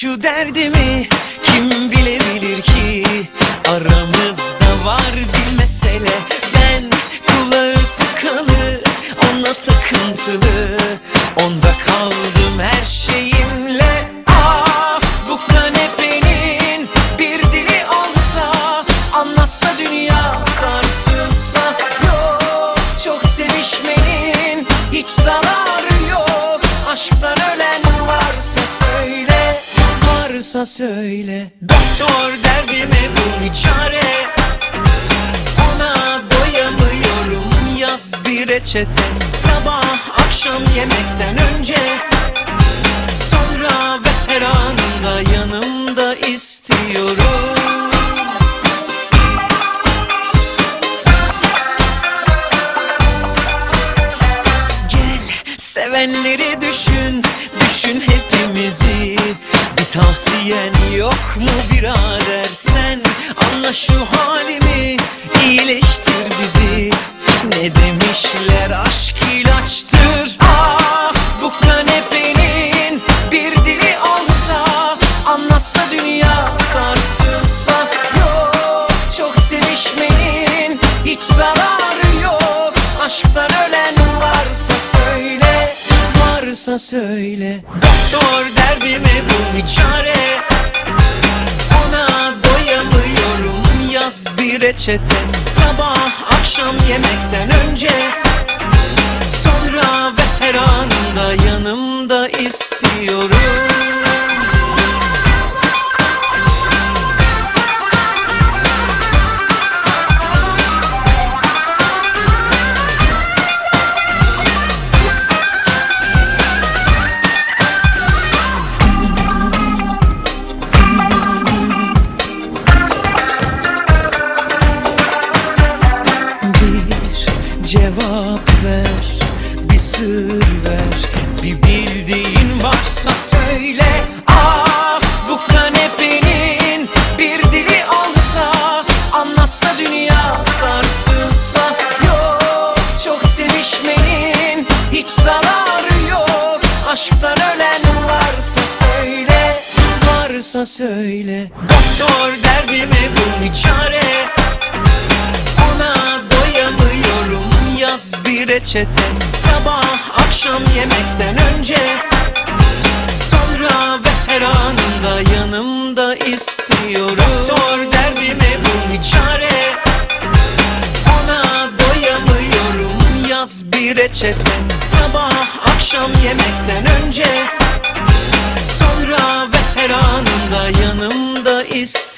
Şu derdimi Kim bilebilir ki? Aramızda var bir mesele. Ben kulağı tıkalı Ona takıntılı Varsa söyle. Doktor derdime bul bir çare. Ona doyamıyorum. Yaz bir reçete. Sabah akşam yemekten önce tavsiyen yok mu birader? Sen Anla şu Varsa söyle. Doktor derdime bul bir çare. Ona doyamıyorum Yaz bir reçete. Sabah akşam yemekten önce Sonra ve her anında sır ver. Bir bildiğin varsa söyle. Ah bu kanepenin bir dili olsa Anlatsa dünya sarsılsa. Yok çok sevişmenin hiç zararı yok. Aşktan ölen varsa söyle Varsa söyle. Doktor derdime bul bir çare Yaz bir reçete. Sabah akşam yemekten önce. Sonra ve her anında yanımda istiyorum. Doktor derdime bul bir çare. Ona doyamıyorum. Yaz bir reçete. Sabah akşam yemekten önce. Sonra ve her anında yanımda istiyorum